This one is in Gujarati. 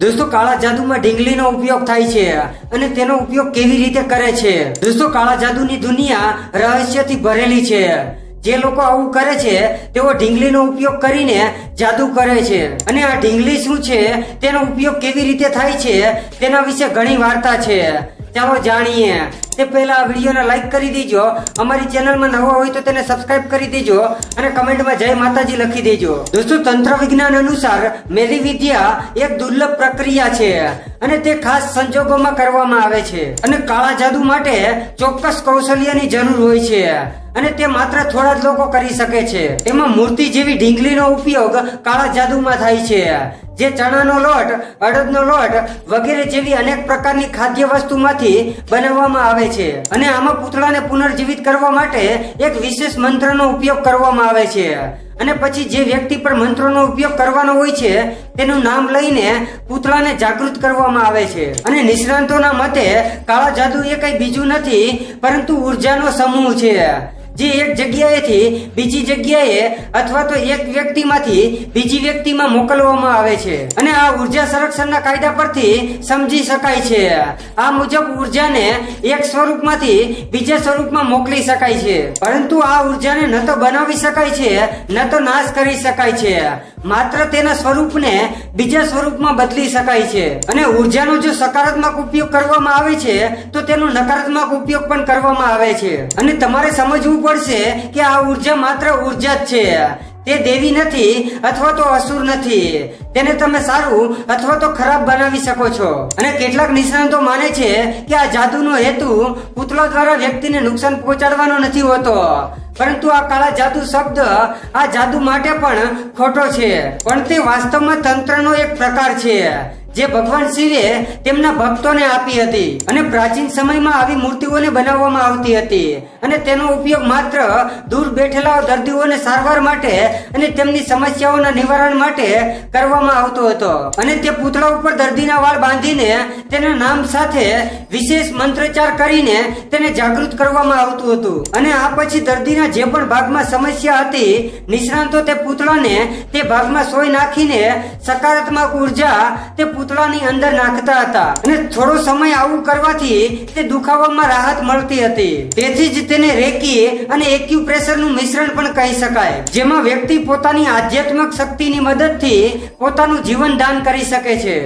દોસ્તો, કાળા જાદુમાં ઢીંગલીનો ઉપયોગ થાય છે અને તેનો ઉપયોગ કેવી રીતે કરે છે? દોસ્તો, કાળા જાદુની દુનિયા રહસ્યથી ભરેલી છે. જે લોકો આવું કરે છે, તેઓ ઢીંગલીનો ઉપયોગ કરીને જાદુ કરે છે. અને આ ઢીંગલી શું છે? તેનો ઉપયોગ કેવી રીતે થાય છે? તેના વિશે ઘણી વાર્તા છે. ચાલો જાણીએ. તે પહેલા આ વિડીયોને લાઈક કરી દેજો. અમારી ચેનલમાં નવા હોય તો તેને સબસ્ક્રાઇબ કરી દેજો અને કમેન્ટમાં જય માતાજી લખી દેજો. દોસ્તો, તંત્ર વિજ્ઞાન અનુસાર મેરી વિદ્યા એક દુર્લભ પ્રક્રિયા છે. અને તે ખાસ સંજોગોમાં કરવામાં આવે છે. અને કાળા જાદુ માટે ચોક્કસ કૌશલ્યની જરૂર હોય છે. અને તે માત્ર થોડા જ લોકો કરી શકે છે. એમાં મૂર્તિ જેવી ઢીંગલીનો ઉપયોગ કાળા જાદુમાં થાય છે. જે ચણાનો લોટ, અડદનો લોટ વગેરે જેવી અનેક પ્રકારની ખાદ્ય વસ્તુમાંથી બનાવવામાં આવે છે. અને આમાં પૂતળાને પુનર્જીવિત કરવા માટે એક વિશેષ મંત્રનો ઉપયોગ કરવામાં આવે છે. અને પછી જે વ્યક્તિ પર મંત્રોનો ઉપયોગ કરવાનો હોય છે, તેનું નામ લઈને પૂતળાને જાગૃત કરવામાં આવે છે. અને નિષ્ણાંતોના મતે કાળા જાદુ એ કઈ બીજું નથી, પરંતુ ઉર્જાનો સમૂહ છે. જે એક જગ્યાએથી બીજી જગ્યાએ અથવા તો એક વ્યક્તિમાંથી બીજી વ્યક્તિમાં મોકલવામાં આવે છે. અને આ ઊર્જા સંરક્ષણના કાયદા પરથી સમજી શકાય છે. આ મુજબ ઉર્જાને એક સ્વરૂપમાંથી બીજા સ્વરૂપમાં મોકલી શકાય છે. પરંતુ આ ઉર્જાને ન તો બનાવી શકાય છે, ન તો નાશ કરી શકાય છે. માત્ર તેના સ્વરૂપને બીજા સ્વરૂપમાં બદલી શકાય છે. અને ઉર્જાનો જો સકારાત્મક ઉપયોગ કરવામાં આવે છે, તો તેનો નકારાત્મક ઉપયોગ પણ કરવામાં આવે છે. અને તમારે સમજવું પડશે કે આ ઊર્જા માત્ર ઊર્જા જ છે. તે દેવી નથી અથવા તો અસુર નથી. તેને તમે સારું અથવા તો ખરાબ બનાવી શકો છો. અને કેટલાક નિષ્ણાંતો માને છે કે આ જાદુનો હેતુ પુતળા દ્વારા વ્યક્તિને નુકસાન પહોંચાડવાનો નથી હોતો. પરંતુ આ કાળા જાદુ શબ્દ આ જાદુ માટે પણ ખોટો છે. પણ તે વાસ્તવમાં તંત્રનો એક પ્રકાર છે, જે ભગવાન શિવે તેમના ભક્તોને આપી હતી અને પ્રાચીન સમયમાં આવી મૂર્તિઓને બનાવવામાં આવતી હતી. અને તેનો ઉપયોગ માત્ર દૂર બેઠેલા દર્દીઓને સારવાર માટે અને તેમની સમસ્યાઓના નિવારણ માટે કરવામાં આવતો હતો. અને તે પૂતળા ઉપર દર્દીના વાળ બાંધીને તેના નામ સાથે વિશેષ મંત્રચાર કરીને તેને જાગૃત કરવામાં આવતું હતું. અને આ પછી દર્દીના જે પણ ભાગમાં સમસ્યા હતી, નિષ્ણાંતો તે પૂતળાને તે ભાગમાં સોય નાખીને સકારાત્મક ઊર્જા તે પૂતળાની અંદર નાખતા હતા. અને થોડો સમય આવું કરવાથી તે દુખાવામાં રાહત મળતી હતી. તેથી જ તેને રેકી અને એક્યુપ્રેશરનું મિશ્રણ પણ કહી શકાય, જેમાં વ્યક્તિ પોતાની આધ્યાત્મક શક્તિની મદદથી પોતાનું જીવન દાન કરી શકે છે.